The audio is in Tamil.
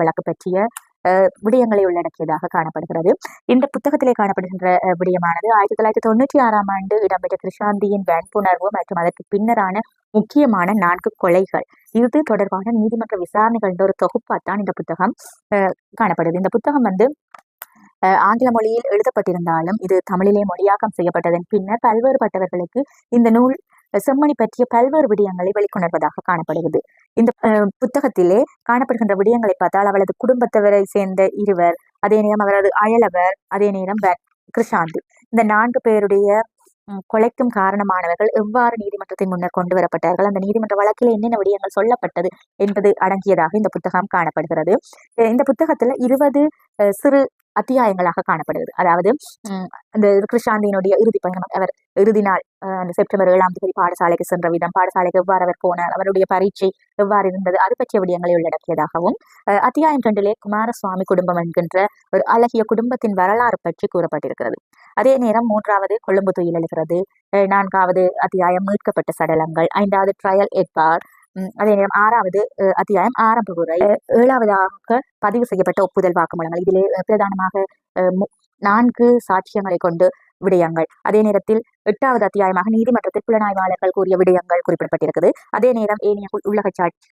வழக்கு பற்றிய அஹ், விடயங்களை உள்ளடக்கியதாக காணப்படுகிறது. இந்த புத்தகத்திலே காணப்படுகின்ற விடயமானது ஆயிரத்தி தொள்ளாயிரத்தி தொண்ணூற்றி ஆறாம் ஆண்டு இடம்பெற்ற கிருஷாந்தியின் வன்புணர்வு மற்றும் அதற்கு பின்னரான முக்கியமான நான்கு கொலைகள். இது தொடர்பான நீதிமன்ற விசாரணைகள் ஒரு தொகுப்பாத்தான் இந்த புத்தகம் அஹ், காணப்படுது. இந்த புத்தகம் வந்து ஆங்கில மொழியில் எழுதப்பட்டிருந்தாலும் இது தமிழிலே மொழியாக்கம் செய்யப்பட்டதன் பின்னர் பல்வேறுபட்டவர்களுக்கு இந்த நூல் செம்மணி பற்றிய பல்வேறு விடயங்களை வெளிக்கொணர்வதாக காணப்படுகிறது. இந்த புத்தகத்திலே காணப்படுகின்ற விடயங்களை பார்த்தால் அவளது குடும்பத்தவரை சேர்ந்த இருவர் அதே நேரம் அவரது அயலவர் அதே நேரம் வ- கிருஷாந்த். இந்த நான்கு பேருடைய கொலைக்கும் காரணமானவர்கள் எவ்வாறு நீதிமன்றத்தின் முன்னர் கொண்டு வரப்பட்டார்கள்? அந்த நீதிமன்ற வழக்கில் என்னென்ன விடயங்கள் சொல்லப்பட்டது என்பது அடங்கியதாக இந்த புத்தகம் காணப்படுகிறது. இந்த புத்தகத்துல இருபது அஹ், சிறு அத்தியாயங்களாக காணப்படுகிறது. அதாவது அந்த கிருஷாந்தியினுடைய இறுதி பயணம் அவர் இறுதி நாள் அந்த செப்டம்பர் ஏழாம் தேதி பாடசாலைக்கு சென்ற விதம் பாடசாலைக்கு எவ்வாறு அவர் போனார் அவருடைய பரீட்சை எவ்வாறு இருந்தது அது பற்றிய விடயங்களை உள்ளடக்கியதாகவும் அஹ், அத்தியாயம் ரெண்டிலே குமாரசுவாமி குடும்பம் என்கின்ற ஒரு அழகிய குடும்பத்தின் வரலாறு பற்றி கூறப்பட்டிருக்கிறது. அதே நேரம் மூன்றாவது கொழும்பு துயில் எழுகிறது. நான்காவது அத்தியாயம் மீட்கப்பட்ட சடலங்கள் ஐந்தாவது ட்ரையல் எட்பார் அதே நேரம் ஆறாவது அஹ், அத்தியாயம் ஆரம்ப உரை ஏழாவதாக பதிவு செய்யப்பட்ட ஒப்புதல் வாக்குமூலங்கள் இதிலே பிரதானமாக அஹ், மு- நான்கு சாட்சியங்களை கொண்டு விடயங்கள் அதே நேரத்தில் எட்டாவது அத்தியாயமாக நீதிமன்றத்தில் புலனாய்வாளர்கள் கூறிய விடயங்கள் குறிப்பிடப்பட்டிருக்குது அதே நேரம் ஏனைய உள்ளக சாட்சி